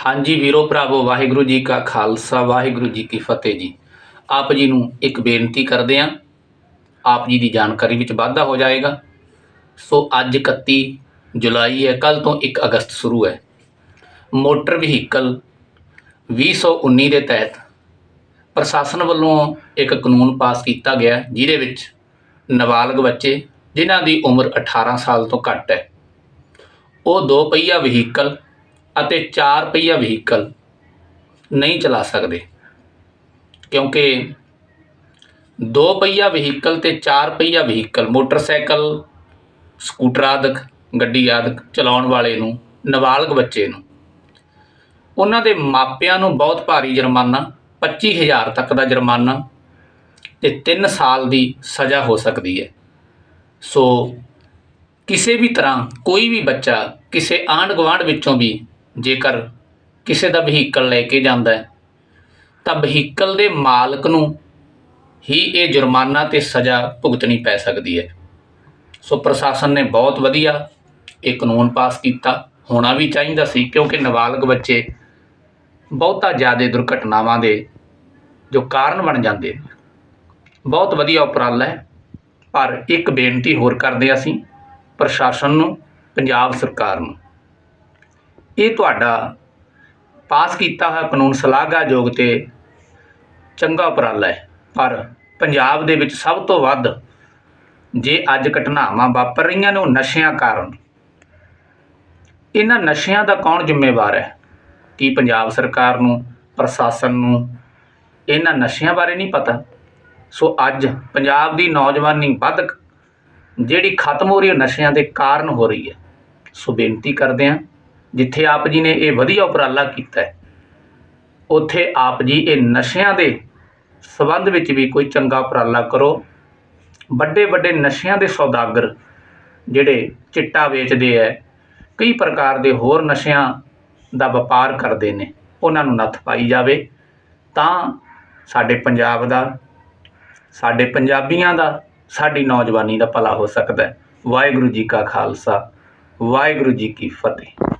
ਹਾਂਜੀ ਵੀਰੋ ਭਰਾਵੋ, ਵਾਹਿਗੁਰੂ ਜੀ ਕਾ ਖਾਲਸਾ, ਵਾਹਿਗੁਰੂ ਜੀ ਕੀ ਫਤਿਹ ਜੀ। ਆਪ ਜੀ ਨੂੰ ਇੱਕ ਬੇਨਤੀ ਕਰਦੇ ਹਾਂ, ਆਪ ਜੀ ਦੀ ਜਾਣਕਾਰੀ ਵਿੱਚ ਵਾਧਾ ਹੋ ਜਾਏਗਾ। ਸੋ ਅੱਜ 31 ਜੁਲਾਈ ਹੈ ਕੱਲ ਤੋਂ 1 ਅਗਸਤ ਸ਼ੁਰੂ ਹੈ। ਮੋਟਰ ਵਹੀਕਲ 2019 ਦੇ ਤਹਿਤ ਪ੍ਰਸ਼ਾਸਨ ਵੱਲੋਂ ਇੱਕ ਕਾਨੂੰਨ ਪਾਸ ਕੀਤਾ ਗਿਆ, ਜਿਹਦੇ ਵਿੱਚ ਨਾਬਾਲਗ ਬੱਚੇ, ਜਿਨ੍ਹਾਂ ਦੀ ਉਮਰ 18 ਸਾਲ ਤੋਂ ਘੱਟ ਹੈ, ਉਹ ਦੋ ਪਹੀਆ ਵਹੀਕਲ ਅਤੇ ਚਾਰ ਪਹੀਆ ਵਹੀਕਲ ਨਹੀਂ ਚਲਾ ਸਕਦੇ। ਕਿਉਂਕਿ ਦੋ ਪਹੀਆ ਵਹੀਕਲ ਤੇ ਚਾਰ ਪਹੀਆ ਵਹੀਕਲ ਮੋਟਰਸਾਈਕਲ, ਸਕੂਟਰ ਆਦਿਕ, ਗੱਡੀ ਆਦਿਕ ਚਲਾਉਣ ਵਾਲੇ ਨੂੰ, ਨਾਬਾਲਗ ਬੱਚੇ ਨੂੰ। ਉਹਨਾਂ ਦੇ ਮਾਪਿਆਂ ਨੂੰ ਬਹੁਤ ਭਾਰੀ ਜੁਰਮਾਨਾ 25000 ਤੱਕ ਦਾ ਜੁਰਮਾਨਾ ਤੇ 3 ਸਾਲ ਦੀ ਸਜ਼ਾ ਹੋ ਸਕਦੀ ਹੈ। ਸੋ ਕਿਸੇ ਵੀ ਤਰ੍ਹਾਂ ਕੋਈ ਵੀ ਬੱਚਾ ਕਿਸੇ ਆਂਢ ਗੁਆਂਢ ਵਿੱਚੋਂ ਵੀ ਜੇਕਰ ਕਿਸੇ ਦਾ ਵਹੀਕਲ ਲੈ ਕੇ ਜਾਂਦਾ ਹੈ, ਤਾਂ ਵਹੀਕਲ ਦੇ ਮਾਲਕ ਨੂੰ ਹੀ ਇਹ ਜੁਰਮਾਨਾ ਤੇ ਸਜ਼ਾ ਭੁਗਤਣੀ ਪੈ ਸਕਦੀ ਹੈ। ਸੋ ਪ੍ਰਸ਼ਾਸਨ ਨੇ ਬਹੁਤ ਵਧੀਆ ਇਹ ਕਾਨੂੰਨ ਪਾਸ ਕੀਤਾ। ਹੋਣਾ ਵੀ ਚਾਹੀਦਾ ਸੀ, ਕਿਉਂਕਿ ਨਾਬਾਲਗ ਬੱਚੇ ਬਹੁਤਾ ਜ਼ਿਆਦਾ ਦੁਰਘਟਨਾਵਾਂ ਦੇ ਜੋ ਕਾਰਨ ਬਣ ਜਾਂਦੇ ਨੇ। ਬਹੁਤ ਵਧੀਆ ਉਪਰਾਲਾ ਹੈ, ਪਰ ਇੱਕ ਬੇਨਤੀ ਹੋਰ ਕਰਦੇ ਹਾਂ ਅਸੀਂ, ਪ੍ਰਸ਼ਾਸਨ ਨੂੰ, ਪੰਜਾਬ ਸਰਕਾਰ ਨੂੰ। ਇਹ ਤੁਹਾਡਾ ਪਾਸ ਕੀਤਾ ਹੋਇਆ ਕਾਨੂੰਨ ਸ਼ਲਾਘਾਯੋਗ ਤੇ ਚੰਗਾ ਉਪਰਾਲਾ ਹੈ। ਪਰ ਪੰਜਾਬ ਦੇ ਵਿੱਚ ਸਭ ਤੋਂ ਵੱਧ ਜੇ ਅੱਜ ਘਟਨਾਵਾਂ ਵਾਪਰ ਰਹੀਆਂ ਨੇ ਉਹ ਨਸ਼ਿਆਂ ਕਾਰਨ। ਇਹਨਾਂ ਨਸ਼ਿਆਂ ਦਾ ਕੌਣ ਜ਼ਿੰਮੇਵਾਰ ਹੈ? ਕੀ ਪੰਜਾਬ ਸਰਕਾਰ ਨੂੰ, ਪ੍ਰਸ਼ਾਸਨ ਨੂੰ ਇਹਨਾਂ ਨਸ਼ਿਆਂ ਬਾਰੇ ਨਹੀਂ ਪਤਾ? ਸੋ ਅੱਜ ਪੰਜਾਬ ਦੀ ਨੌਜਵਾਨੀ ਵੱਧ ਜਿਹੜੀ ਖਤਮ ਹੋ ਰਹੀ ਹੈ ਨਸ਼ਿਆਂ ਦੇ ਕਾਰਨ ਹੋ ਰਹੀ ਹੈ। ਸੋ ਬੇਨਤੀ ਕਰਦੇ ਹਾਂ ਜਿੱਥੇ ਆਪ ਜੀ ਨੇ ਇਹ ਵਧੀਆ ਉਪਰਾਲਾ ਕੀਤਾ ਹੈ, ਉੱਥੇ ਆਪ ਜੀ ਇਹ ਨਸ਼ਿਆਂ ਦੇ ਸਬੰਧ ਵਿੱਚ ਵੀ ਕੋਈ ਚੰਗਾ ਉਪਰਾਲਾ ਕਰੋ। ਵੱਡੇ ਵੱਡੇ ਨਸ਼ਿਆਂ ਦੇ ਸੌਦਾਗਰ ਜਿਹੜੇ ਚਿੱਟਾ ਵੇਚਦੇ ਹੈ, ਕਈ ਪ੍ਰਕਾਰ ਦੇ ਹੋਰ ਨਸ਼ਿਆਂ ਦਾ ਵਪਾਰ ਕਰਦੇ ਨੇ, ਉਹਨਾਂ ਨੂੰ ਨੱਥ ਪਾਈ ਜਾਵੇ। ਤਾਂ ਸਾਡੇ ਪੰਜਾਬ ਦਾ, ਸਾਡੇ ਪੰਜਾਬੀਆਂ ਦਾ, ਸਾਡੀ ਨੌਜਵਾਨੀ ਦਾ ਭਲਾ ਹੋ ਸਕਦਾ ਹੈ। ਵਾਹਿਗੁਰੂ ਜੀ ਕਾ ਖਾਲਸਾ, ਵਾਹਿਗੁਰੂ ਜੀ ਕੀ ਫਤਿਹ।